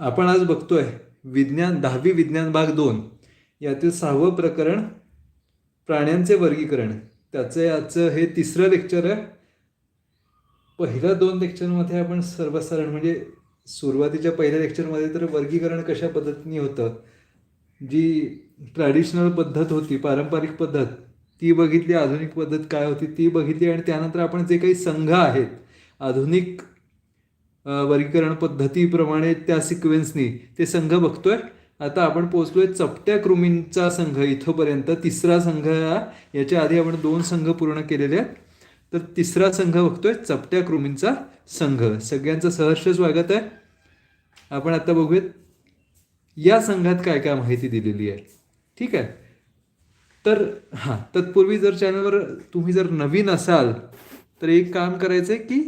आपण आज बघतोय विज्ञान दहावी विज्ञान भाग दोन. यातील सहावं प्रकरण प्राण्यांचे वर्गीकरण. त्याचं आजचं हे तिसरं लेक्चर आहे. पहिल्या दोन लेक्चरमध्ये आपण सर्वसाधारण म्हणजे सुरुवातीच्या पहिल्या लेक्चरमध्ये तर वर्गीकरण कशा पद्धतीने होतं? जी ट्रॅडिशनल पद्धत होती पारंपरिक पद्धत ती बघितली आधुनिक पद्धत काय होती ती बघितली आणि त्यानंतर आपण जे काही संघ आहेत आधुनिक वर्गीकरण पद्धतीप्रमाणे त्या सिक्वेन्सनी ते संघ बघतोय. आता आपण पोहोचलोय चपट्या कृमींचा संघ इथंपर्यंत तिसरा संघ याच्या आधी आपण दोन संघ पूर्ण केलेले आहेत. तर तिसरा संघ बघतोय चपट्या कृमींचा संघ. सगळ्यांचं सहर्ष स्वागत आहे. आपण आता बघूयात या संघात काय काय माहिती दिलेली आहे. ठीक आहे? तर हां तत्पूर्वी जर चॅनलवर तुम्ही जर नवीन असाल तर एक काम करायचं आहे की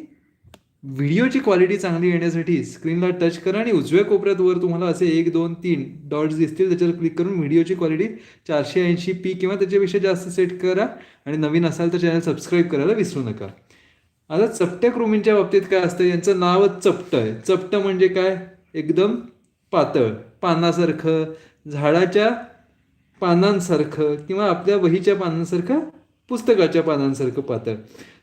व्हिडिओची क्वालिटी चांगली येण्यासाठी स्क्रीनला टच करा आणि उजव्या कोपऱ्यात वर तुम्हाला असे एक दोन तीन डॉट्स दिसतील. त्याच्यावर क्लिक करून व्हिडिओची क्वालिटी चारशे ऐंशी पी किंवा त्याच्यापेक्षा जास्त सेट करा. आणि नवीन असाल तर चॅनल सबस्क्राईब करायला विसरू नका. आता चपट्या कृमींच्या बाबतीत काय असतं? यांचं नावच चपटं आहे. चपटं म्हणजे काय? एकदम पातळ पानासारखं झाडाच्या पानांसारखं किंवा आपल्या वहीच्या पानांसारखं पुस्तकाच्या पानांसारखं पातळ.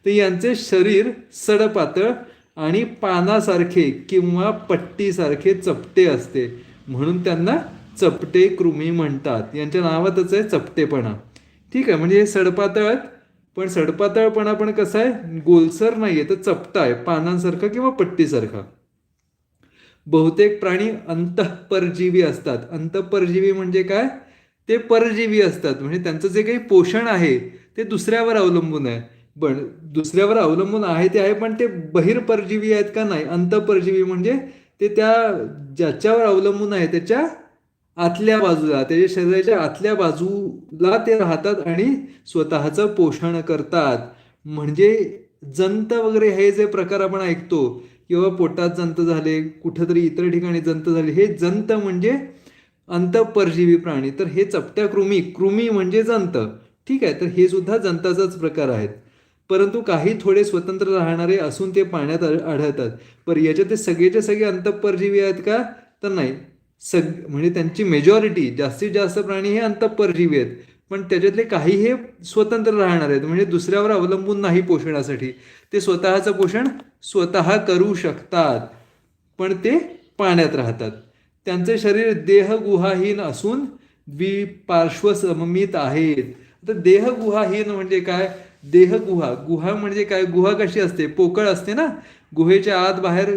तर यांचे शरीर सडपातळ आणि पानासारखे किंवा पट्टीसारखे चपटे असते. म्हणून त्यांना चपटे कृमी म्हणतात. यांच्या नावातच आहे चपटेपणा. ठीक आहे म्हणजे हे सडपातळ आहेत. पण सडपातळपणा पण कसा आहे? गोलसर नाही आहे तर चपटा आहे पानांसारखा किंवा पट्टीसारखा. बहुतेक प्राणी अंतःपरजीवी असतात. अंतःपरजीवी म्हणजे काय? ते परजीवी असतात. म्हणजे त्यांचं जे काही पोषण आहे ते दुसऱ्यावर अवलंबून आहे. पण दुसऱ्यावर अवलंबून आहे ते आहे पण ते बहिर्परजीवी आहेत का नाही? अंतपरजीवी म्हणजे ते त्या ज्याच्यावर अवलंबून आहे त्याच्या आतल्या बाजूला त्याच्या शरीराच्या आतल्या बाजूला ते राहतात आणि स्वतःचं पोषण करतात. म्हणजे जंत वगैरे हे जे प्रकार आपण ऐकतो किंवा पोटात जंत झाले कुठंतरी इतर ठिकाणी जंत झाले हे जंत म्हणजे अंतपरजीवी प्राणी. तर हे चपट्या कृमी कृमी म्हणजे जंत. ठीक आहे? तर हे सुद्धा जंताचाच प्रकार आहेत. परंतु काही थोडे स्वतंत्र राहणारे असून ते पाण्यात आढळतात. पर याच्यात ते सगळेचे सगळे अंतःपरजीवी आहेत का? तर नाही. सग म्हणजे त्यांची मेजॉरिटी जास्तीत जास्त प्राणी हे अंतपरजीवी आहेत. पण त्याच्यातले काही हे स्वतंत्र राहणार आहेत. म्हणजे दुसऱ्यावर अवलंबून नाही पोषणासाठी. ते स्वतःचं पोषण स्वतः करू शकतात. पण ते पाण्यात राहतात. त्यांचे शरीर देहगुहाहीन असून द्विपार्श्व सममित आहेत. तर देहगुहाहीन म्हणजे काय? देह गुहा. गुहा म्हणजे काय? गुहा कशी असते? पोकळ असते ना? गुहेच्या आत बाहेर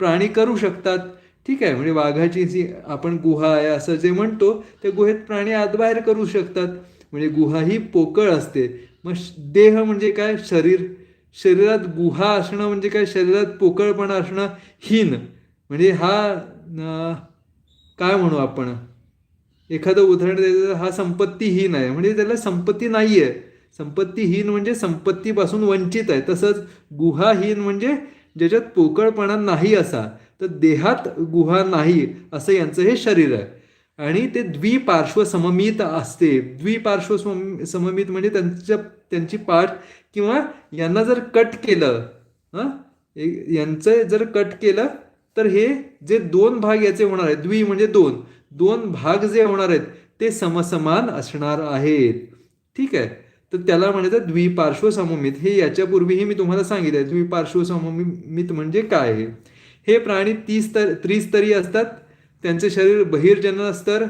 प्राणी करू शकतात. ठीक आहे. म्हणजे वाघाची जी आपण गुहा आहे असं जे म्हणतो त्या गुहेत प्राणी आत बाहेर करू शकतात. म्हणजे गुहा ही पोकळ असते. मग देह म्हणजे काय? शरीर. शरीरात गुहा असणं म्हणजे काय? शरीरात पोकळपणा असणं हीन. म्हणजे हा काय म्हणू आपण? एखादं उदाहरण द्यायचं हा संपत्तीहीन आहे. म्हणजे त्याला संपत्ती नाही आहे संपत्तीहीन म्हणजे संपत्तीपासून वंचित आहे. तसंच गुहाहीन म्हणजे ज्याच्यात पोकळपणा नाही असा तर देहात गुहा नाही असं यांचं हे शरीर आहे. आणि ते द्विपार्श्व सममित असते. द्विपार्श्व सममित म्हणजे त्यांच्या त्यांची पाठ किंवा यांना जर कट केलं हं? यांचं जर कट केलं तर हे जे दोन भाग याचे होणार आहेत द्वि म्हणजे दोन दोन भाग जे होणार आहेत ते समसमान असणार आहेत. ठीक आहे? तर त्याला म्हणायचं द्विपार्श्व सममित हे याच्यापूर्वीही मी तुम्हाला सांगितलं द्विपार्श्व सममित म्हणजे काय आहे? हे प्राणी तीस तर त्रिस्तरीय असतात. त्यांचे शरीर बहिर्जनस्तर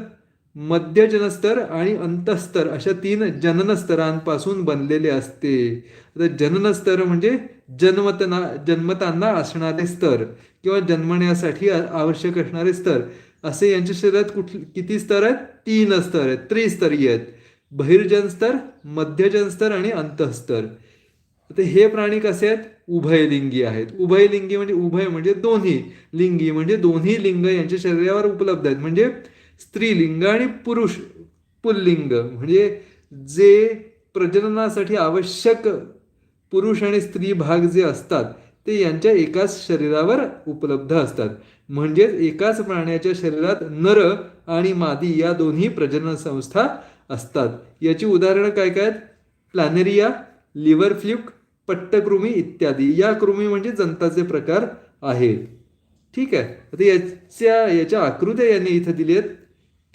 मध्यजनस्तर आणि अंतस्तर अशा तीन जननस्तरांपासून बनलेले असते. आता जननस्तर म्हणजे जन्मतना जन्मतांना असणारे स्तर किंवा जन्मण्यासाठी आवश्यक असणारे स्तर. असे यांच्या शरीरात कुठ किती स्तर आहेत? तीन स्तर आहेत. त्रिस्तरीय आहेत. बहिर्जन स्तर मध्यजन स्तर आणि अंतस्तर. तर हे प्राणी कसे आहेत? उभयलिंगी आहेत. उभयलिंगी म्हणजे उभय म्हणजे दोन्ही. लिंगी म्हणजे दोन्ही लिंग यांच्या शरीरावर उपलब्ध आहेत. म्हणजे स्त्रीलिंग आणि पुरुष पुल्लिंग. म्हणजे जे प्रजननासाठी आवश्यक पुरुष आणि स्त्री भाग जे असतात ते यांच्या एकाच शरीरावर उपलब्ध असतात. म्हणजेच एकाच प्राण्याच्या शरीरात नर आणि मादी या दोन्ही प्रजनन संस्था असतात. याची उदाहरणं काय काय आहेत? प्लॅनेरिया लिव्हर फ्ल्यूक पट्टकृमी इत्यादी. या कृमी म्हणजे जंताचे प्रकार आहेत. ठीक आहे? आता याच्या याच्या आकृत्या यांनी इथं दिली आहेत.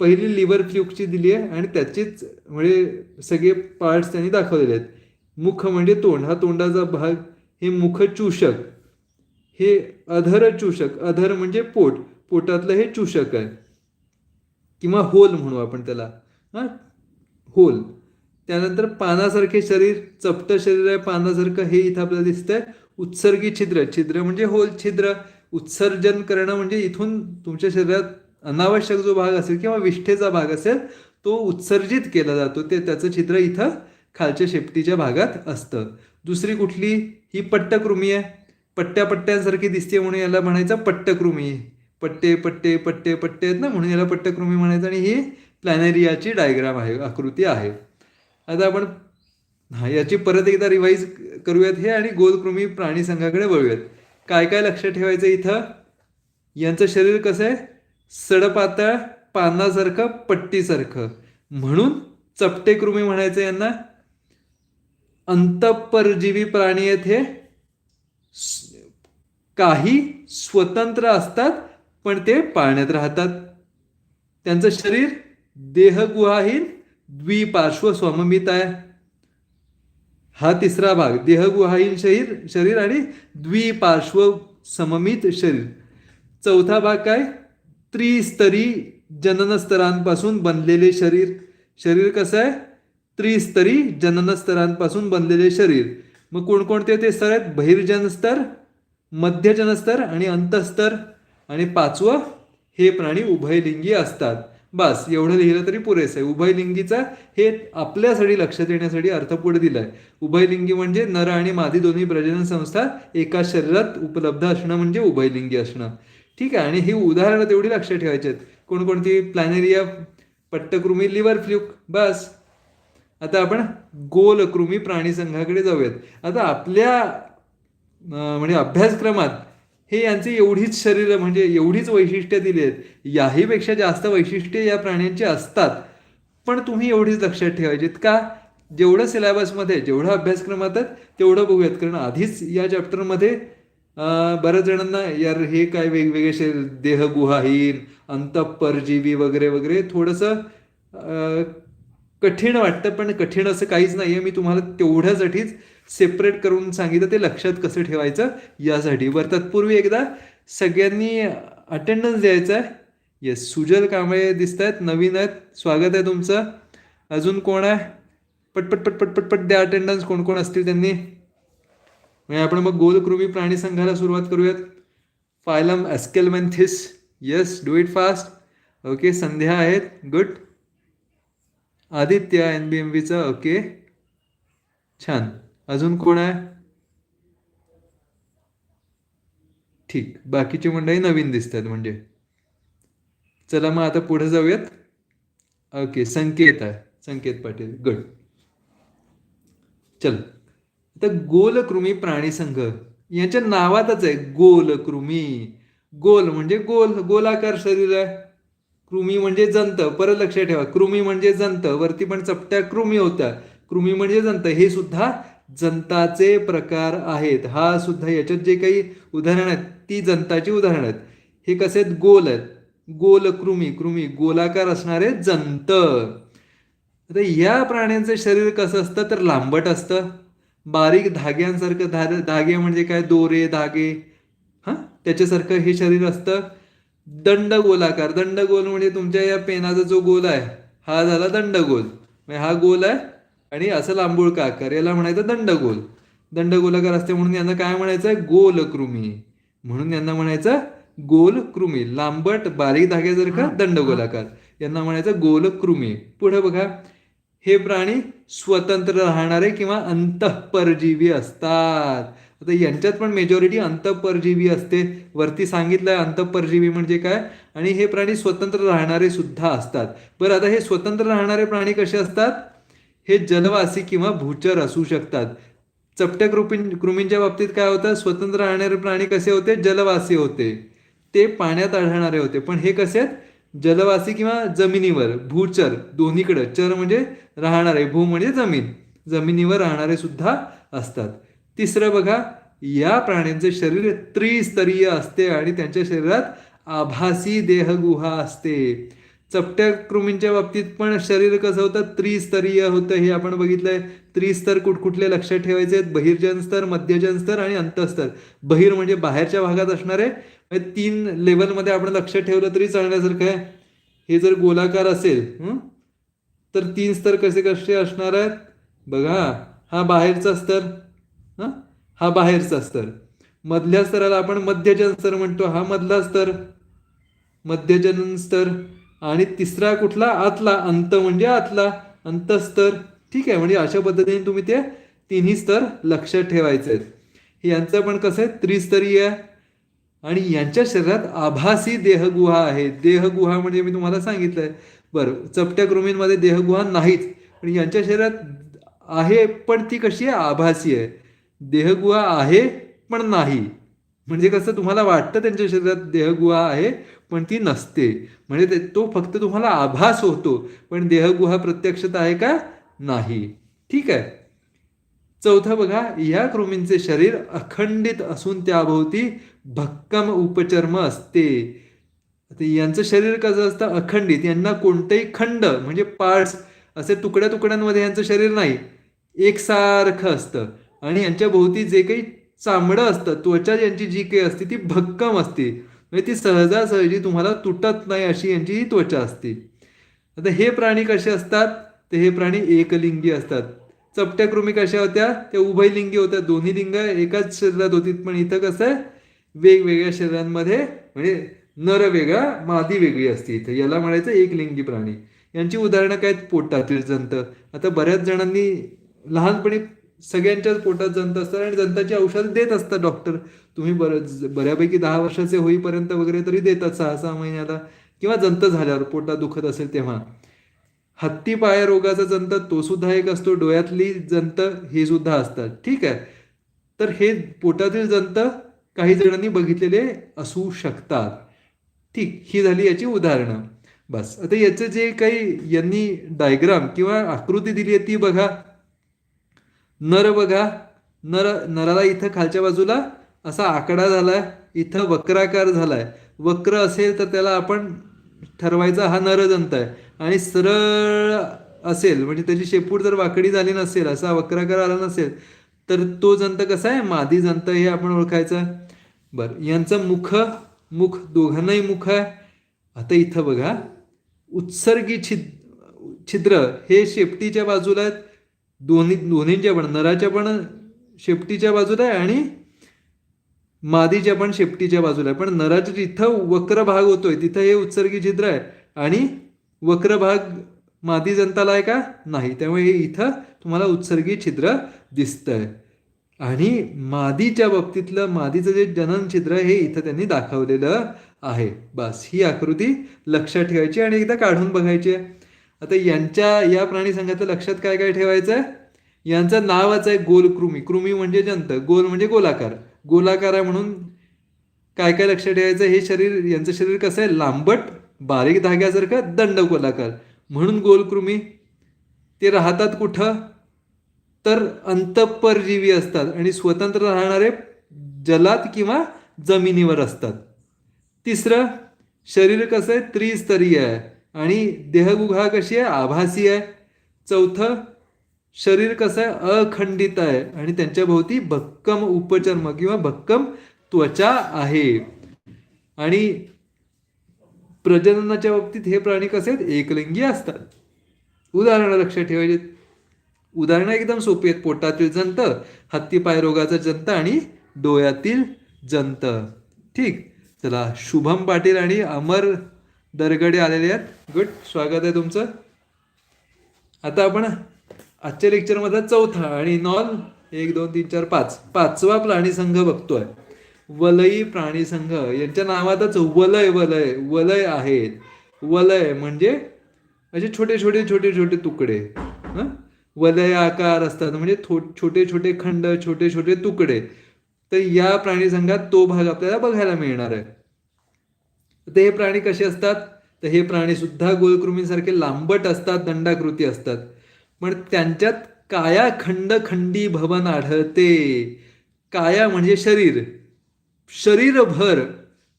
पहिली लिव्हर फ्ल्यूकची दिली आहे आणि त्याचीच म्हणजे सगळे पार्ट्स त्यांनी दाखवलेले आहेत. मुख म्हणजे तोंड. हा तोंडाचा भाग हे मुखचूषक. हे अधर चूषक अधर म्हणजे पोट. पोटातलं हे चूषक आहे. किंवा होल म्हणू आपण त्याला. हां? होल. त्यानंतर पानासारखे शरीर चपटं शरीर आहे पानासारखं हे इथं आपल्याला दिसतंय. उत्सर्गी छिद्र छिद्र म्हणजे होल छिद्र. उत्सर्जन करणं म्हणजे इथून तुमच्या शरीरात अनावश्यक जो भाग असेल किंवा विष्ठेचा भाग असेल तो उत्सर्जित केला जातो. ते त्याचं छिद्र इथं खालच्या शेपटीच्या भागात असतं. दुसरी कुठली? ही पट्टकृमी आहे. पट्ट्या पट्ट्यांसारखी दिसते म्हणून याला म्हणायचं पट्टकृमी. पट्टे पट्टे पट्टे पट्टे आहेत ना म्हणून याला पट्टकृमी म्हणायचं. आणि ही प्लॅनेरियाची डायग्राम आहे आकृती आहे. आता आपण हा याची परत एकदा रिवाईज करूयात हे आणि गोलकृमी प्राणी संघाकडे वळूयात. काय काय लक्षात ठेवायचं इथं? यांचं शरीर कसं आहे? सडपातळ पानासारखं पट्टीसारखं. म्हणून चपटे कृमी म्हणायचं यांना. अंतपरजीवी प्राणी आहेत हे. काही स्वतंत्र असतात पण ते पाळण्यात राहतात. त्यांचं शरीर देहगुहाहीन द्विपार्श्व सममित आहे. हा तिसरा भाग देहगुहाहीन शरीर शरीर आणि द्विपार्श्व सममित शरीर. चौथा भाग काय? त्रिस्तरी जननस्तरांपासून बनलेले शरीर. शरीर कसं आहे? त्रिस्तरी जननस्तरांपासून बनलेले शरीर. मग कोणकोणते ते स्तर आहेत? बहिर्जनस्तर मध्यजनस्तर आणि अंतस्तर. आणि पाचवं हे प्राणी उभयलिंगी असतात. बस एवढं लिहिलं तरी पुरेसं आहे. उभयलिंगीचा हे आपल्यासाठी लक्ष देण्यासाठी अर्थ दिलाय. उभयलिंगी म्हणजे नर आणि मादी दोन्ही प्रजनन संस्था एका शरीरात उपलब्ध असणं म्हणजे उभयलिंगी असणं. ठीक आहे आणि ही उदाहरणं तेवढी लक्षात ठेवायची आहेत. कोणकोणती प्लॅनेरिया पट्टकृमी लिव्हर फ्ल्यूक बस. आता आपण गोलकृमी प्राणी संघाकडे जाऊयात. आता आपल्या म्हणजे अभ्यासक्रमात हे यांचे एवढीच शरीर म्हणजे एवढीच वैशिष्ट्य दिली आहेत याहीपेक्षा जास्त वैशिष्ट्ये या प्राण्यांची असतात. पण तुम्ही एवढीच लक्षात ठेवायचीत का? जेवढं सिलेबसमध्ये जेवढं अभ्यासक्रमात आहेत तेवढं बघूयात. कारण आधीच या चॅप्टरमध्ये बऱ्याच जणांना यार हे काय वेगवेगळे शरीर देहगुहाहीन अंतपरजीवी वगैरे वगैरे थोडंसं कठीण वाटतं. पण कठीण असं काहीच नाही आहे मी तुम्हाला तेवढ्यासाठीच सेपरेट करून सांगितलं ते लक्षात कसं ठेवायचं? यासाठी. बरं तत्पूर्वी एकदा सगळ्यांनी अटेंडन्स द्यायचा आहे. येस सुजल कांबळे दिसत आहेत नवीन आहेत. स्वागत आहे तुमचं. अजून कोण आहे? पटपट पटपट पटपट द्या अटेंडन्स कोण कोण असतील त्यांनी? म्हणजे आपण मग गोलकृमी प्राणी संघाला सुरुवात करूयात. Phylum Aschelminthes. Yes do it fast okay Sandhya आहेत. Good Aditya N B M बीचं okay छान. अजून कोण आहे? ठीक बाकीची मंडळी नवीन दिसतात म्हणजे. चला मग आता पुढे जाऊयात. ओके संकेत आहे. संकेत पाटील गड चल. आता गोलकृमी प्राणी संघ. यांच्या नावातच आहे गोलकृमी. गोल म्हणजे गोल गोलाकार शरीर आहे. कृमी म्हणजे जंत. परत लक्षात ठेवा. कृमी म्हणजे जंत. वरती पण चपट्या कृमी होत्या. कृमी म्हणजे जंत. हे सुद्धा जनताचे प्रकार आहेत. हा सुद्धा याच्यात जे काही उदाहरण आहेत ती जनताची उदाहरणं आहेत. हे कसे आहेत? गोल आहेत. गोल कृमी कृमी गोलाकार असणारे जंत. आता या प्राण्यांचं शरीर कसं असतं? तर लांबट असतं. बारीक धाग्यांसारखं धार धागे म्हणजे काय? दोरे धागे. हां? त्याच्यासारखं हे शरीर असतं. दंड गोलाकार. म्हणजे तुमच्या या पेनाचा जो गोल आहे हा झाला दंडगोल. म्हणजे हा गोल आहे आणि असं लांबुळका आकार याला म्हणायचं दंडगोल. दंडगोलाकार असते म्हणून यांना काय म्हणायचं? गोलकृमी. म्हणून यांना म्हणायचं गोलकृमी. लांबट बारीक धाग्यासारखा दंडगोलाकार यांना म्हणायचं गोलकृमी. पुढे बघा. हे प्राणी स्वतंत्र राहणारे किंवा अंतःपरजीवी असतात. आता यांच्यात पण मेजॉरिटी अंतःपरजीवी असते. वरती सांगितलंय अंतःपरजीवी म्हणजे काय? आणि हे प्राणी स्वतंत्र राहणारे सुद्धा असतात. बरं आता हे स्वतंत्र राहणारे प्राणी कसे असतात? हे जलवासी किंवा भूचर असू शकतात. चपट्या कृपी कृमींच्या बाबतीत काय होतं? स्वतंत्र राहणारे प्राणी कसे होते? जलवासी होते. ते पाण्यात आढळणारे होते. पण हे कसे आहेत? जलवासी किंवा जमिनीवर भूचर दोन्हीकडे. चर म्हणजे राहणारे भू म्हणजे जमीन. जमिनीवर राहणारे सुद्धा असतात. तिसरं बघा या प्राण्यांचे शरीर त्रिस्तरीय असते आणि त्यांच्या शरीरात आभासी देहगुहा असते. चपट्या कृमींच्या बाबतीत पण शरीर कसं होतं? त्रिस्तरीय होतं हे आपण बघितलंय. त्रिस्तर कुठकुठले लक्षात ठेवायचे आहेत? बहिर्जन स्तर मध्यजन स्तर आणि अंतस्तर. बहिर म्हणजे बाहेरच्या भागात असणारे. म्हणजे तीन लेवलमध्ये आपण लक्ष ठेवलं तरी चालण्यासारखं आहे. हे जर गोलाकार असेल तर तीन स्तर कसे कसे असणार आहेत? बघा हा बाहेरचा स्तर हा बाहेरचा स्तर. मधल्या स्तराला आपण मध्यजन स्तर म्हणतो. हा मधला स्तर. मध्यजन स्तर. आणि तिसरा कुठला? आतला. अंत म्हणजे आतला. अंतस्तर. ठीक आहे. म्हणजे अशा पद्धतीने तुम्ही ते तिन्ही स्तर लक्षात ठेवायचे आहेत. यांचं पण कसं आहे? त्रिस्तरीय आणि यांच्या शरीरात आभासी देहगुहा आहे. देहगुहा म्हणजे मी तुम्हाला सांगितलंय. बरं. चपट्या कृमींमध्ये देहगुहा नाहीच. पण यांच्या शरीरात आहे पण ती कशी आहे? आभासी आहे. देहगुहा आहे पण नाही. म्हणजे कसं? तुम्हाला वाटतं त्यांच्या शरीरात देहगुहा आहे पण ती नसते. म्हणजे तो फक्त तुम्हाला आभास होतो. पण देहगुहा प्रत्यक्षात आहे का? नाही. ठीक आहे. चौथा बघा या कृमींचे शरीर अखंडित असून त्याभोवती भक्कम उपचर्म असते. यांचं शरीर कसं असतं? अखंडित. यांना कोणतेही खंड म्हणजे पार्ट्स असे तुकड्या तुकड्यांमध्ये यांचं शरीर नाही. एकसारखं असतं. आणि यांच्या भोवती जे काही चामडं असतं त्वचा यांची जी काही असते ती भक्कम असते. म्हणजे ती सहजासहजी तुम्हाला तुटत नाही अशी यांची ही त्वचा असते. आता हे प्राणी कसे असतात? तर हे प्राणी एकलिंगी असतात. चपट्या कृमी कशा होत्या? त्या उभयलिंगी होत्या. दोन्ही लिंग एकाच शरीरात होती पण इथं कसं आहे? वेगवेगळ्या शरीरांमध्ये म्हणजे नर वेगळा मादी वेगळी असते इथं. याला म्हणायचं एकलिंगी प्राणी. यांची उदाहरणं काय आहेत? पोटातील जंत. आता बऱ्याच जणांनी लहानपणी सगळ्यांच्याच पोटात जंत असतात आणि जंताची औषध देत असतात डॉक्टर. तुम्ही बरं बऱ्यापैकी दहा वर्षाचे होईपर्यंत वगैरे तरी देतात सहा सहा महिन्याला किंवा जंत झाल्यावर पोटात दुखत असेल तेव्हा. हत्ती पाय रोगाचा जंत तो सुद्धा एक असतो. डोळ्यातली जंत हे सुद्धा असतात. ठीक आहे? तर हे पोटातील जंत काही जणांनी बघितलेले असू शकतात. ठीक ही झाली याची उदाहरणं. बस. आता याचं जे काही यांनी डायग्राम किंवा आकृती दिली आहे ती बघा. नर बघा. नर नराला इथं खालच्या बाजूला असा आकडा झालाय. इथं वक्राकार झालाय. वक्र असेल तर त्याला आपण ठरवायचा हा नरजंत आहे. आणि सरळ असेल म्हणजे त्याची शेपूट जर वाकडी झाली नसेल असा वक्राकार आला नसेल तर तो जंत कसा आहे? मादी जंत हे आपण ओळखायचं. बरं यांचं मुख मुख दोघांनाही मुख आहे. आता इथं बघा. उत्सर्गी छिद छिद्र हे शेपटीच्या बाजूला आहेत. दोन्ही दोन्हींच्या पण नराच्या पण शेपटीच्या बाजूला आहे आणि मादीच्या पण शेपटीच्या बाजूला आहे. पण नराच्या जिथं वक्र भाग होतोय तिथं हे उत्सर्गी छिद्र आहे. आणि वक्र भाग मादी जनताला आहे का? नाही. त्यामुळे हे इथं तुम्हाला उत्सर्गी छिद्र दिसतंय. आणि मादीच्या बाबतीतलं मादीचं जे जनन छिद्र हे इथं त्यांनी दाखवलेलं आहे. बस ही आकृती लक्षात ठेवायची आणि एकदा काढून बघायची आहे. आता यांच्या या प्राणी संघाचं लक्षात काय काय ठेवायचं आहे यांचं नावच आहे गोलकृमी कृमी. म्हणजे जंत गोल म्हणजे गोलाकार. गोलाकार आहे म्हणून काय काय लक्षात ठेवायचं? हे शरीर यांचं शरीर कसं आहे? लांबट बारीक धाग्यासारखं दंड गोलाकार. म्हणून गोलकृमी ते राहतात कुठं? तर अंतपरजीवी असतात आणि स्वतंत्र राहणारे जलात किंवा जमिनीवर असतात. तिसरं शरीर कसं आहे? त्रिस्तरीय आहे. आणि देहगुहा कशी आहे? आभासी आहे. चौथं शरीर कसं आहे? अखंडित आहे. आणि त्यांच्या भोवती भक्कम उपचर्म किंवा भक्कम त्वचा आहे. आणि प्रजननाच्या बाबतीत हे प्राणी कसे आहेत? एकलिंगी असतात. उदाहरणं लक्षात ठेवायची. उदाहरणं एकदम सोपी आहेत. पोटातील जंत हत्तीपाय रोगाचा जंत आणि डोळ्यातील जंत. ठीक. चला शुभम पाटील आणि अमर दरगडे आलेले आहेत. गुड स्वागत आहे तुमचं. आता आपण आजच्या लेक्चरमधला चौथा आणि नॉन एक दोन तीन चार पाच. पाचवा प्राणी संघ बघतोय. वलई प्राणी संघ. यांच्या नावातच वलय वलय वलय आहेत. वलय म्हणजे असे छोटे छोटे छोटे छोटे तुकडे. हं? वलय आकार असतात. म्हणजे छोटे छोटे खंड छोटे छोटे तुकडे. तर या प्राणी संघात तो भाग आपल्याला बघायला मिळणार आहे. तर हे प्राणी कसे असतात? तर हे प्राणी सुद्धा गोलकृमींसारखे लांबट असतात दंडाकृती असतात. पण त्यांच्यात काया खंड खंडी भवन आढळते. काया म्हणजे शरीर. शरीरभर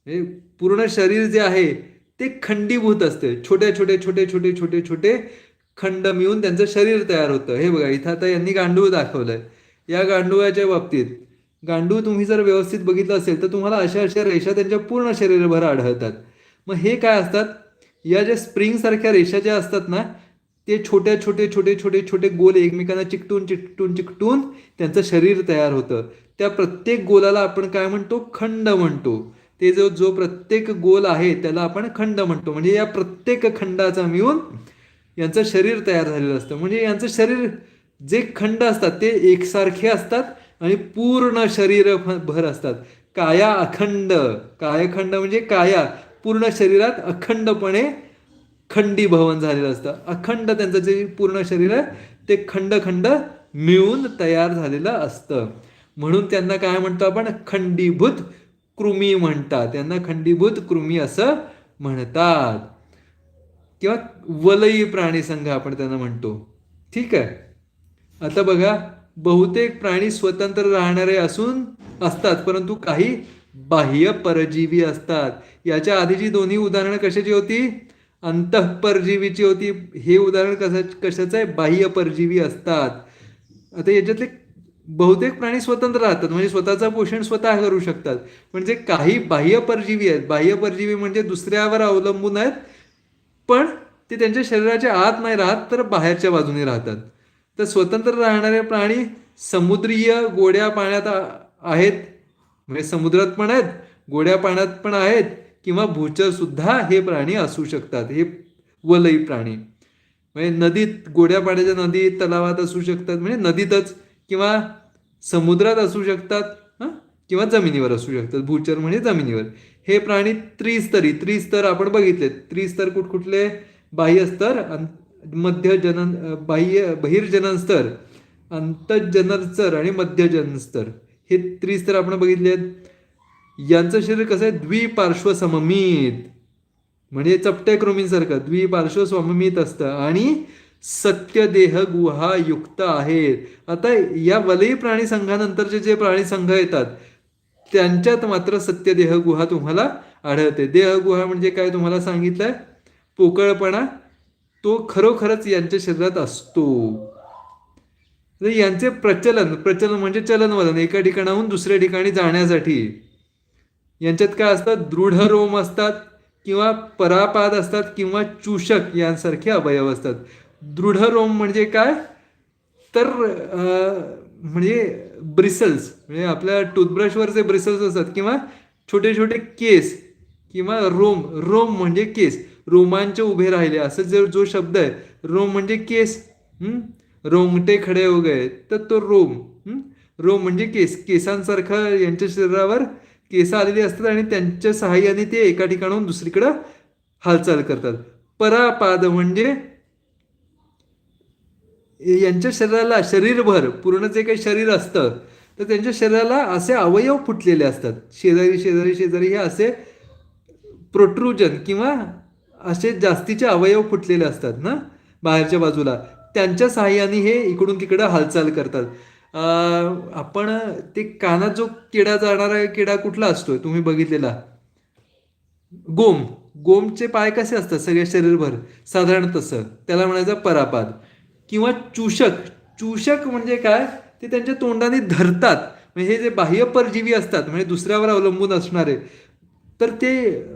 हे पूर्ण शरीर जे आहे ते खंडीभूत असते. छोटे छोटे छोटे छोटे छोटे छोटे खंड मिळून त्यांचं शरीर तयार होतं. हे बघा इथं आता यांनी गांडूळ दाखवलंय. या गांडुळाच्या बाबतीत गांडूळ तुम्ही जर व्यवस्थित बघितलं असेल तर तुम्हाला अशा अशा रेषा त्यांच्या पूर्ण शरीरभर आढळतात. मग हे काय असतात? या ज्या स्प्रिंगसारख्या रेषा ज्या असतात ना ते छोट्या छोटे छोटे छोटे छोटे गोल एकमेकांना चिकटून चिकटून चिकटून त्यांचं शरीर तयार होतं. त्या प्रत्येक गोलाला आपण काय म्हणतो? खंड म्हणतो. ते जो जो प्रत्येक गोल आहे त्याला आपण खंड म्हणतो. म्हणजे या प्रत्येक खंडाचा मिळून यांचं शरीर तयार झालेलं असतं. म्हणजे यांचं शरीर जे खंड असतात ते एकसारखे असतात. आणि पूर्ण शरीर भर असतात. काया अखंड. कायखंड म्हणजे काया. पूर्ण शरीरात अखंडपणे खंडी भवन झालेलं असतं. अखंड त्यांचं जे पूर्ण शरीर आहे ते खंड खंड मिळून तयार झालेलं असतं. म्हणून त्यांना काय म्हणतो आपण? खंडीभूत कृमी म्हणतात. त्यांना खंडीभूत कृमी असं म्हणतात. किंवा वलयी प्राणी संघ आपण त्यांना म्हणतो. ठीक आहे? आता बघा. बहुतेक प्राणी स्वतंत्र राहणारे असून असतात परंतु काही बाह्य परजीवी असतात. याच्या आधीची दोन्ही उदाहरणं कशाची होती? अंतःपरजीवीची होती. हे उदाहरण कसं कशाचं आहे? बाह्य परजीवी असतात. आता याच्यातले बहुतेक प्राणी स्वतंत्र राहतात म्हणजे स्वतःचं पोषण स्वतः करू शकतात. म्हणजे काही बाह्य परजीवी आहेत. बाह्य परजीवी म्हणजे दुसऱ्यावर अवलंबून आहेत पण ते त्यांच्या शरीराच्या आत नाही राहत तर बाहेरच्या बाजूने राहतात. तर स्वतंत्र राहणारे प्राणी समुद्रीय गोड्या पाण्यात आहेत. म्हणजे समुद्रात पण आहेत गोड्या पाण्यात पण आहेत किंवा भूचर सुद्धा हे प्राणी असू शकतात. हे वलयी प्राणी. म्हणजे नदीत गोड्या पाण्याच्या नदीत तलावात असू शकतात. म्हणजे नदीतच किंवा समुद्रात असू शकतात हं? किंवा जमिनीवर असू शकतात. भूचर म्हणजे जमिनीवर. हे प्राणी त्रिस्तरी त्रिस्तर आपण बघितले त्रिस्तर कुठकुठले बाह्य स्तर मध्य जनन बाह्य बहिर्जनन स्तर अंतजनन स्तर आणि मध्यजनन स्तर हे त्रिस्तर आपण बघितले आहेत. यांचं शरीर कसं आहे? द्विपार्श्व सममित म्हणजे चपट्या कृमींसारखं द्विपार्श्व सममित असतं. आणि सत्यदेह गुहा युक्त आहेत. आता या वलयी प्राणी संघानंतरचे जे प्राणी संघ येतात त्यांच्यात मात्र सत्यदेह गुहा तुम्हाला आढळते. देह गुहा म्हणजे काय तुम्हाला सांगितलंय? पोकळपणा तो खरोखरच यांच्या शरीरात असतो. तर यांचे प्रचलन प्रचलन म्हणजे चलनवलन एका ठिकाणाहून दुसऱ्या ठिकाणी जाण्यासाठी. यांच्यात काय असतात? दृढ रोम असतात किंवा परापाद असतात किंवा चूषक यांसारखे अवयव असतात. दृढ रोम म्हणजे काय? तर म्हणजे ब्रिसल्स म्हणजे आपल्या टूथब्रशवर जे ब्रिसल्स असतात किंवा छोटे छोटे केस किंवा रोम रोम म्हणजे केस. रोमांच उभे राहिले. असं जर जो शब्द आहे रोम म्हणजे केस रोमटे खडे हो गए तर तो रोम रोम म्हणजे केस. केसांसारखं यांच्या शरीरावर केस आलेली असतात आणि त्यांच्या सहाय्याने ते एका ठिकाणाहून दुसरीकडं हालचाल करतात. परापाद म्हणजे यांच्या शरीराला शरीरभर पूर्ण जे काही शरीर असतं तर त्यांच्या शरीराला असे अवयव फुटलेले असतात. शेजारी शेजारी शेजारी हे असे प्रोट्रुजन किंवा असे जास्तीचे अवयव फुटलेले असतात ना बाहेरच्या बाजूला. त्यांच्या सहाय्याने हे इकडून तिकडं हालचाल करतात. आपण ते कानात जो किडा जाणारा किडा कुठला असतोय तुम्ही बघितलेला? गोम. गोमचे पाय कसे असतात सगळ्या शरीरभर? साधारण तसं. त्याला म्हणायचं परापाद. किंवा चूषक. चूषक म्हणजे काय? ते त्यांच्या तोंडाने धरतात. म्हणजे हे जे बाह्य परजीवी असतात म्हणजे दुसऱ्यावर अवलंबून असणारे. तर ते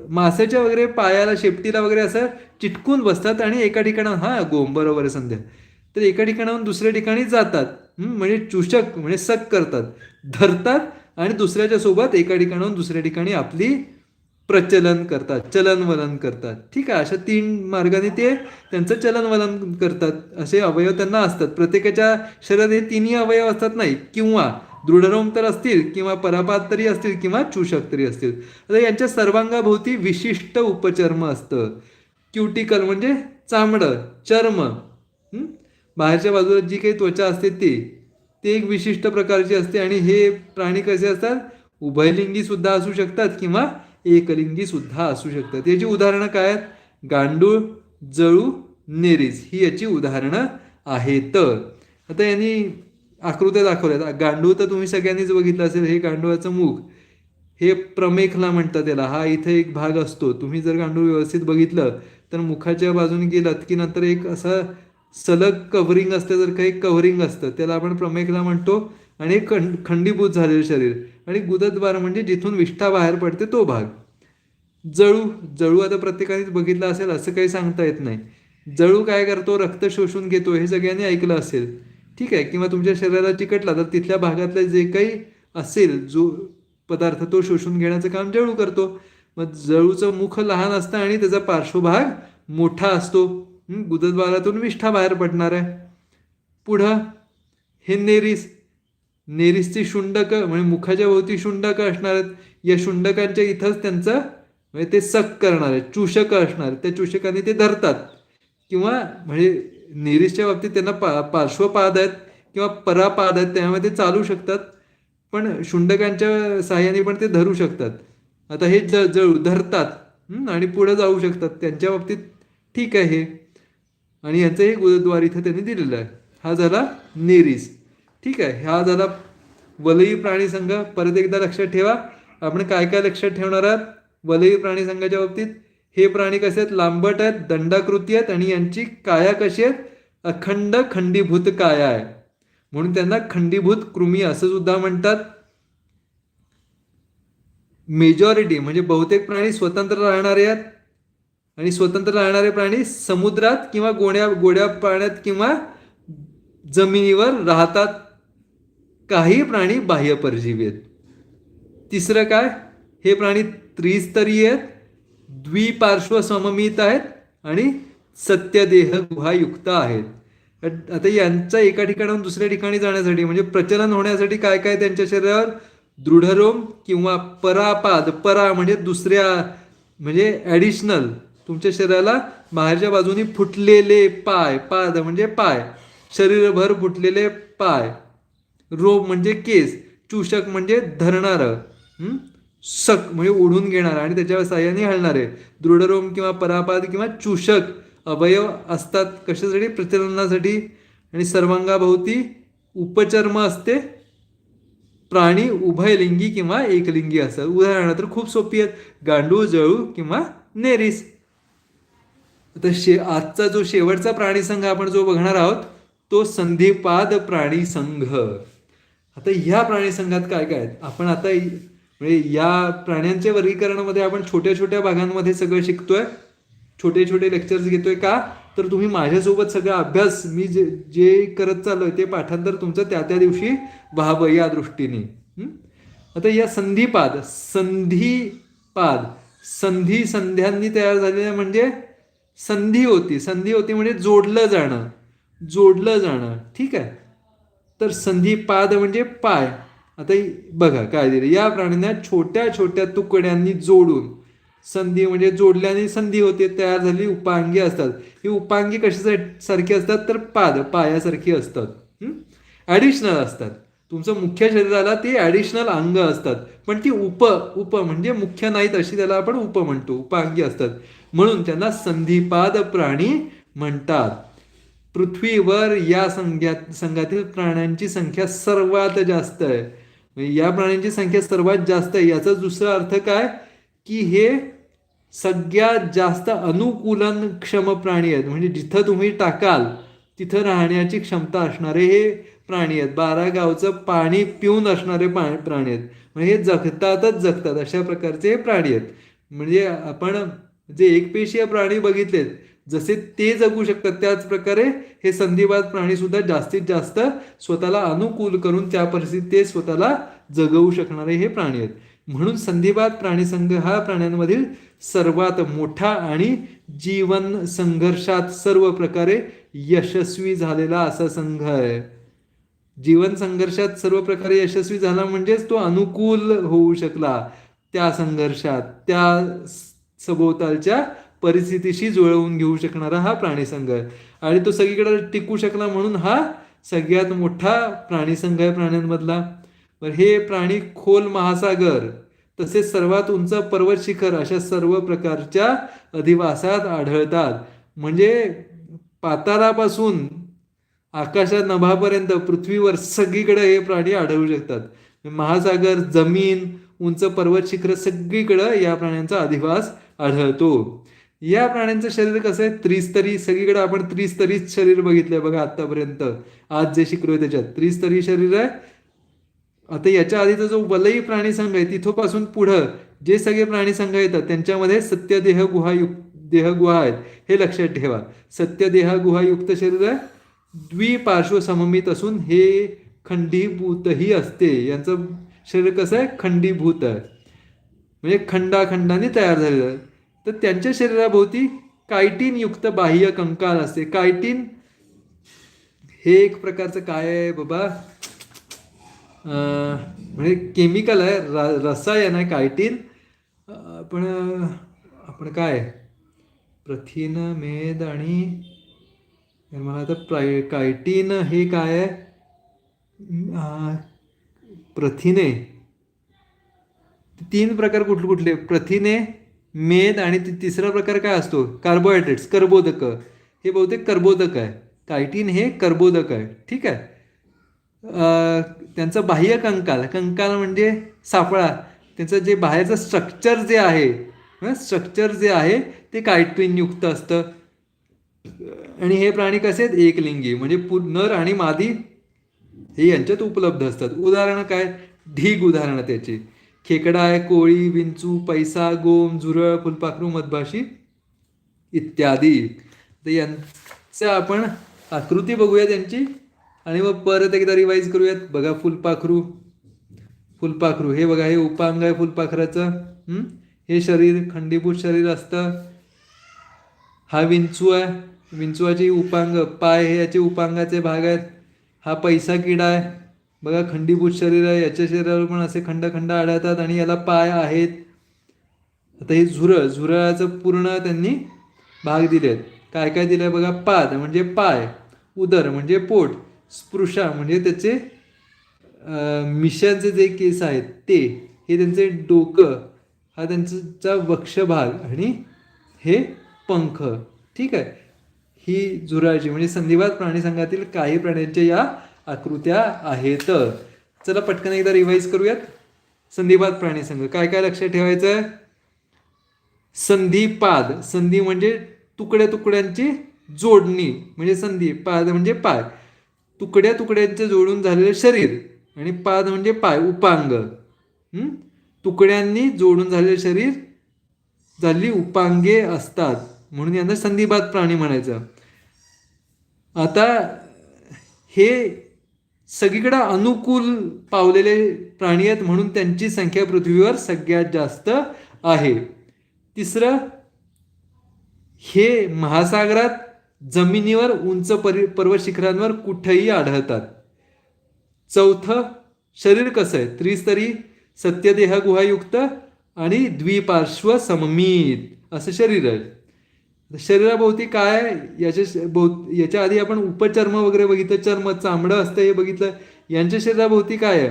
मासेच्या वगैरे पायाला शेपटीला वगैरे असं चिटकून बसतात आणि एका ठिकाणाहून हा गोम बरोबर संध्या. तर एका ठिकाणाहून दुसऱ्या ठिकाणी जातात. म्हणजे चूषक म्हणजे सक करतात. धरतात आणि दुसऱ्याच्या सोबत एका ठिकाणाहून दुसऱ्या ठिकाणी आपली प्रचलन करतात चलनवलन करतात. ठीक आहे अशा तीन मार्गाने ते त्यांचं चलनवलन करतात. असे अवयव त्यांना असतात. प्रत्येकाच्या शरीरात हे तिन्ही अवयव असतात नाही किंवा दृढरोम तर असतील किंवा परापात तरी असतील किंवा चूषक तरी असतील. आता यांच्या सर्वांगाभोवती विशिष्ट उपचर्म असतं. क्युटिकल म्हणजे चामडं चर्म. बाहेरच्या बाजूला जी काही त्वचा असते ती ते एक विशिष्ट प्रकारची असते आणि हे प्राणी कसे असतात? उभयलिंगी सुद्धा असू शकतात किंवा एकलिंगी सुद्धा असू शकतात. याची उदाहरणं काय आहेत? गांडूळ जळू नेरीज ही याची उदाहरणं आहेत. आता यांनी आकृत्या दाखवल्यात. गांडूळ तर तुम्ही सगळ्यांनीच बघितलं असेल हे गांडूळाचं मुख हे प्रमेखला म्हणतात त्याला. हा इथे एक भाग असतो. तुम्ही जर गांडूळ व्यवस्थित बघितलं तर मुखाच्या बाजूने गेलात की नंतर एक असं सलग कव्हरिंग असतं जर काही कव्हरिंग असतं त्याला आपण प्रमेखला म्हणतो आणि खंड खंडीभूत झालेलं शरीर. आणि गुदद्वार म्हणजे जिथून विष्ठा बाहेर पडते तो भाग. जळू जळू आता प्रत्येकानेच बघितलं असेल असं काही सांगता येत नाही. जळू काय करतो? रक्त शोषून घेतो हे सगळ्यांनी ऐकलं असेल. ठीक आहे किंवा तुमच्या शरीराला चिकटला तर तिथल्या भागातलं जे काही असेल जो पदार्थ तो शोषून घेण्याचं काम जळू करतो. मग जळूचं मुख लहान असतं आणि त्याचा पार्श्वभाग मोठा असतो. गुदद्वारातून विष्ठा बाहेर पडणार आहे. पुढं हे नेरीस नेरीसची शुंडक म्हणजे मुखाच्या भोवती शुंडक असणार आहेत. या शुंडकांच्या इथंच त्यांचं म्हणजे ते सक करणार आहे चूषक असणार आहेत. त्या चूषकांनी ते धरतात. किंवा म्हणजे निरीशच्या बाबतीत त्यांना पा पार्श्वपाद आहेत किंवा परापाद आहेत त्यामध्ये चालू शकतात. पण शुंडकांच्या सहाय्याने पण ते धरू शकतात. आता हे ज जळू धरतात आणि पुढे जाऊ शकतात त्यांच्या बाबतीत ठीक आहे. हे आणि यांचं हे गुरुद्वार इथं त्यांनी दिलेलं आहे. हा झाला नेरीस. ठीक आहे हा झाला वलयी प्राणी संघ. परत एकदा लक्षात ठेवा. आपण काय काय लक्षात ठेवणार आहात? वलयी प्राणी संघाच्या बाबतीत हे प्राणी कसे आहेत? लांबट आहेत दंडाकृती आहेत आणि यांची काया कशी आहेत? अखंड खंडीभूत काया आहे. म्हणून त्यांना खंडीभूत कृमी असं सुद्धा म्हणतात. मेजॉरिटी म्हणजे बहुतेक प्राणी स्वतंत्र राहणारे आहेत आणि स्वतंत्र राहणारे प्राणी समुद्रात किंवा गोड्या गोड्या पाण्यात किंवा जमिनीवर राहतात. काही प्राणी बाह्य परजीवी आहेत. तिसरं काय? हे प्राणी त्रिस्तरीय आहेत. द्विपार्श्व सममित आहेत आणि सत्यदेह गुहायुक्त आहेत. आता यांचा एका ठिकाणाहून दुसऱ्या ठिकाणी जाण्यासाठी म्हणजे प्रचलन होण्यासाठी काय काय त्यांच्या शरीरावर? दृढरोम किंवा परापाद परा म्हणजे दुसऱ्या म्हणजे ॲडिशनल तुमच्या शरीराला बाहेरच्या बाजूनी फुटलेले पाय पाद म्हणजे पाय शरीरभर फुटलेले पाय. रोम म्हणजे केस चूषक म्हणजे धरणारं. सक म्हणजे ओढून घेणारा आणि त्याच्या साह्याने हलणारे दृढरोम किंवा परापाद किंवा चूषक अवयव असतात कशासाठी? प्रचलनासाठी आणि सर्वांगाभोवती उपचर्म असते. प्राणी उभयलिंगी किंवा एकलिंगी असतात. उदाहरणार्थ खूप सोपी आहेत. गांडूळ जळू किंवा नेरीस. आता शे आजचा जो शेवटचा प्राणी संघ आपण जो बघणार आहोत तो संधिपाद प्राणी संघ आता ह्या प्राणी संघात काय काय आहेत? आपण आता म्हणजे या प्राण्यांच्या वर्गीकरणामध्ये आपण छोट्या छोट्या भागांमध्ये सगळं शिकतोय. छोटे छोटे लेक्चर्स घेतोय का? तर तुम्ही माझ्यासोबत सगळा अभ्यास मी जे जे करत चाललोय ते पाठांतर तुमचं त्या त्या दिवशी व्हावं या दृष्टीने. आता या संधिपाद संधीपाद संधी संध्यांनी तयार झालेल्या म्हणजे संधी होती. संधी होती म्हणजे जोडलं जाणं. जोडलं जाणं. ठीक आहे? तर संधीपाद म्हणजे पाय. आता बघा काय दिलं. या प्राण्यांना छोट्या छोट्या तुकड्यांनी जोडून संधी म्हणजे जोडल्याने संधी होते तयार झाली उपांगी असतात. ही उपांगी कशासाठी सारखी असतात? तर पाद पायासारखी असतात. ॲडिशनल असतात. तुमचं मुख्य शरीराला ते ॲडिशनल अंग असतात. पण ती उप उप म्हणजे मुख्य नाहीत अशी त्याला आपण उप म्हणतो. उपांगी असतात. म्हणून त्यांना संधिपाद प्राणी म्हणतात. पृथ्वीवर या संघात संघातील प्राण्यांची संख्या सर्वात जास्त आहे. म्हणजे या प्राण्यांची संख्या सर्वात जास्त आहे. याचा दुसरा अर्थ काय? की हे सगळ्यात जास्त अनुकूलनक्षम प्राणी आहेत. म्हणजे जिथं तुम्ही टाकाल तिथं राहण्याची क्षमता असणारे हे प्राणी आहेत. बारा गावचं पाणी पिऊन असणारे पा प्राणी आहेत. म्हणजे हे जगतातच जगतात अशा प्रकारचे हे प्राणी आहेत. म्हणजे आपण जे एकपेशीय प्राणी बघितलेत जसे ते जगू शकतात त्याच प्रकारे हे संधिवाद प्राणी सुद्धा जास्तीत जास्त स्वतःला अनुकूल करून त्या परिस्थितीत ते स्वतःला जगवू शकणारे हे प्राणी आहेत. म्हणून संधिवाद प्राणीसंघ हा प्राण्यांमधील सर्वात मोठा आणि जीवन संघर्षात सर्व प्रकारे यशस्वी झालेला असा संघ आहे. जीवन संघर्षात सर्व प्रकारे यशस्वी झाला म्हणजेच तो अनुकूल होऊ शकला त्या संघर्षात त्या सभोवतालच्या परिस्थितीशी जुळवून घेऊ शकणारा हा प्राणीसंघ आहे. आणि तो सगळीकडे टिकू शकला म्हणून हा सगळ्यात मोठा प्राणीसंघ आहे प्राण्यांमधला. तर हे प्राणी खोल महासागर तसेच सर्वात उंच पर्वत शिखर अशा सर्व प्रकारच्या अधिवासात आढळतात. म्हणजे पातारापासून आकाशात नभापर्यंत पृथ्वीवर सगळीकडे हे प्राणी आढळू शकतात. महासागर जमीन उंच पर्वत शिखर सगळीकडं या प्राण्यांचा अधिवास आढळतो. या प्राण्यांचं शरीर कसं आहे? त्रिस्तरी सगळीकडे आपण त्रिस्तरीच शरीर बघितलंय बघा आतापर्यंत आज जे शिकलोय त्याच्यात. त्रिस्तरी शरीर आहे. आता याच्या आधीचा जो वलयी प्राणी संघ आहे तिथोपासून पुढं जे सगळे प्राणी संघ येतात त्यांच्यामध्ये सत्य देह गुहायुक्त देहगुहा आहेत. हे लक्षात ठेवा. सत्य देह गुहायुक्त शरीर आहे. द्विपार्श्व सममित असून हे खंडीभूतही असते. यांचं शरीर कसं आहे? खंडीभूत आहे. म्हणजे खंडाखंडाने तयार झालेलं आहे. तर त्यांच्या शरीराभोवती कायटीन युक्त बाह्य कंकाल असते. कायटीन हे एक प्रकारचं काय आहे बाबा? म्हणजे केमिकल आहे र रसायन आहे कायटीन. पण आपण काय? प्रथिन मेद आणि मला आता प्राय कायटीन हे काय आहे? प्रथिने. तीन प्रकार कुठले कुठले? प्रथिने मेद आणि तिसरा प्रकार काय असतो? कार्बोहायड्रेट्स कर्बोदक. हे बहुतेक कर्बोदक आहे. कायटीन हे कर्बोदक आहे. ठीक आहे? त्यांचं बाह्य कंकाल कंकाल म्हणजे सापळा. त्यांचं जे बाहेरचं स्ट्रक्चर जे आहे स्ट्रक्चर जे आहे ते कायटीनयुक्त असतं. आणि हे प्राणी कसे आहेत? एकलिंगी. म्हणजे पु नर आणि मादी हे यांच्यात उपलब्ध असतात. उदाहरणं काय? ढीग उदाहरणं त्याची. खेकडा आहे कोळी विंचू पैसा गोम झुरळ फुलपाखरू मधमाशी इत्यादी. तर यांचं आपण आकृती बघूया त्यांची आणि मग परत एकदा रिवाईज करूयात. बघा फुलपाखरू. फुलपाखरू. हे बघा हे उपांग आहे फुलपाखराचं हे? शरीर खंडीभूत शरीर असतं. हा विंचू आहे विंचूचे उपांग पाय हे याचे उपांगाचे भाग आहेत. हा पैसा किडा आहे. बघा खंडीभूत शरीर आहे याच्या शरीरावर पण असे खंड खंड आढळतात आणि याला पाय आहेत. आता हे झुरळ झुरळाचं पूर्ण त्यांनी भाग दिलेत. काय काय दिलंय बघा? पाद म्हणजे पाय उदर म्हणजे पोट स्पृशा म्हणजे त्याचे मिशांचे जे केस आहेत ते हे त्यांचे डोकं हा त्यांचा वक्षभाग आणि हे पंख. ठीक आहे? ही झुरळाची म्हणजे संधिवात प्राणी संघातील काही प्राण्यांच्या या आकृत्या आहेत. चला पटकन एकदा रिवाईज करूयात. संधिपाद प्राणी संघ. काय काय लक्षात ठेवायचं आहे संधिपाद. संधी म्हणजे तुकड्या तुकड्यांची जोडणी. म्हणजे संधी. पाद म्हणजे पाय. तुकड्या तुकड्यांचे जोडून झालेलं शरीर. आणि पाद म्हणजे पाय. उपांग. तुकड्यांनी जोडून झालेले शरीर झाली उपांगे असतात. म्हणून यांना संधिपाद प्राणी म्हणायचं. आता हे सगळीकडे अनुकूल पावलेले प्राणी आहेत म्हणून त्यांची संख्या पृथ्वीवर सगळ्यात जास्त आहे. तिसरं हे महासागरात जमिनीवर उंच परि पर्वत शिखरांवर कुठेही आढळतात. चौथं शरीर कसं आहे? त्रिस्तरी सत्यदेह गुहायुक्त आणि द्विपार्श्व सममित असं शरीर आहे. शरीराभोवती काय याच्या भोव याच्या आधी आपण उपचर्म वगैरे बघितलं चर्म चामडं असतं हे बघितलं यांच्या शरीराभोवती काय आहे?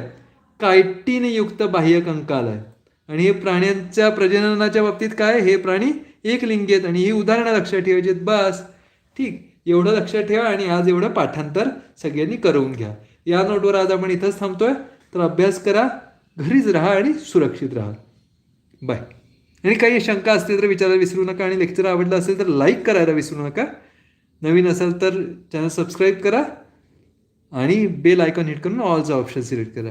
कायटीनयुक्त बाह्य कंकाल आहे. आणि हे प्राण्यांच्या प्रजननाच्या बाबतीत काय हे प्राणी एकलिंगी आहेत. आणि ही उदाहरणं लक्षात ठेवायची बस. ठीक. एवढं लक्षात ठेवा आणि आज एवढं पाठांतर सगळ्यांनी करून घ्या. या नोटवर आज आपण इथंच थांबतोय. तर अभ्यास करा घरीच राहा आणि सुरक्षित राहा. बाय. आणि काही शंका असतील तर विचारायला विसरू नका आणि लेक्चर आवडलं असेल तर लाईक करायला विसरू नका. नवीन असेल तर चॅनल सबस्क्राईब करा आणि बेल आयकॉन हिट करून ऑलचा ऑप्शन सिलेक्ट करा.